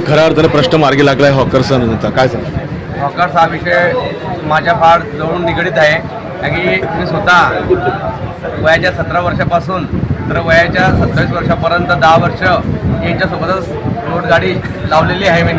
खऱ्या अर्थाने प्रश्न मार्गी लागलाय हॉकर्सचा काय सांग हॉकर्स हा विषय माझ्या फार जवळून निगडीत आहे. कारण की मी स्वतः वयाच्या सतरा वर्षापासून तर वयाच्या सत्तावीस वर्षापर्यंत दहा वर्ष यांच्यासोबतच रोड गाडी लावलेली आहे मी.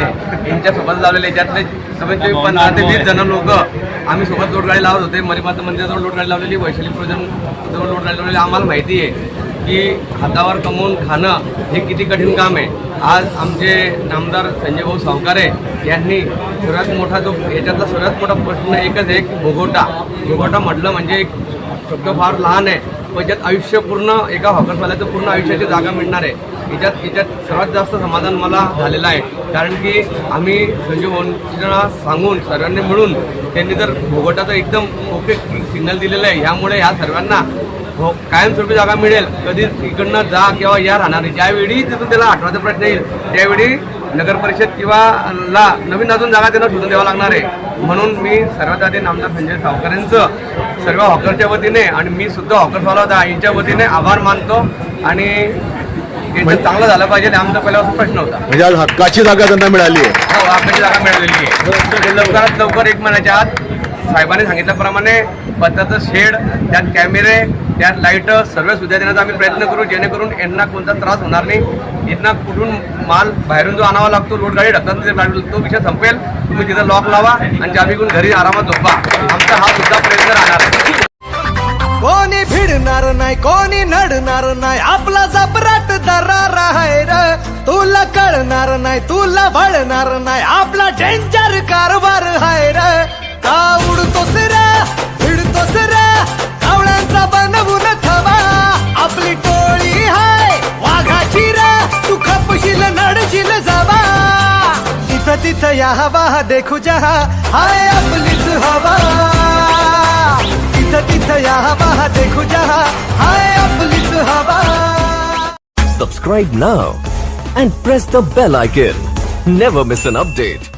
यांच्यासोबत लावलेली आहे. त्यातले कमीत कमी पंधरा ते वीस जण लोक आम्ही सोबत रोड गाडी लावत होते. मरीमाता मंदिराजवळ रोड गाडी लावलेली वैशाली प्रोजन जवळ रोड गाडी लावलेली. आम्हाला माहिती आहे. की हातावर कमवून खाणं हे किती कठीण काम आहे. आज आमचे नामदार संजय भाऊ सावकारे यांनी सर्वात मोठा जो याच्यातला सर्वात मोठा प्रश्न एकच आहे की भोगोटा. भोगोटा म्हटलं म्हणजे एक शब्द फार लहान आहे पण याच्यात आयुष्य पूर्ण एका हॉकर्सवाल्याचं पूर्ण आयुष्याची जागा मिळणार आहे. याच्यात याच्यात सर्वात जास्त समाधान मला झालेलं आहे. कारण की आम्ही संजय भाऊंना सांगून सर्वांनी मिळून त्यांनी जर भोगोटाचं एकदम ओके सिग्नल दिलेलं आहे ह्यामुळे ह्या सर्वांना हो कायमस्वरूपी जागा मिळेल. कधी इकडनं जा किंवा या राहणार नाही. ज्यावेळी तिथून त्याला आठवायचा प्रश्न येईल त्यावेळी नगर परिषद किंवा ला नवीन अजून जागा त्यांना शोधून द्यावं लागणार आहे. म्हणून मी सर्वात आधी नामदार संजय सावकर यांचं सर्व हॉकरच्या वतीने आणि मी सुद्धा हॉकरवाला होता यांच्या वतीने आभार मानतो आणि चांगलं झालं पाहिजे आमचा पहिल्यापासून प्रश्न होता. म्हणजे आज हक्काची जागा त्यांना मिळाली आहे. हो आपल्याची जागा मिळालेली आहे. लवकरात लवकर एक महिन्याच्या आत साहेबांनी सांगितल्याप्रमाणे पत्ताचं शेड त्यात कॅमेरे त्यात लाइट सर्व सुविधा देण्याचा आम्ही प्रयत्न करू जेणेकरून यांना कोणता त्रास होणार नाही. यांना कुठून माल बाहेरून जो आणावा लागतो लोड गाडी ढकलून तो विषय संपेल. तुम्ही तिथं लॉक लावा आणि चाबी घेऊन घरी आरामात झोपा. आमचा हा सुद्धा प्रयत्न राहणार कोणी भिडणार नाही कोणी नडणार नाही आपला जबराट दरार आहे र. तुला कळणार नाही तुला भळणार नाही आपला डेंजर कारभार आहे र. का उडतोस रे? यहाँ जहा। हाय अपलित हवा। तिथ तिथ यहाँ, वहा देखू जहा। हाय अपलित हवा। Subscribe now and press the bell icon never miss an update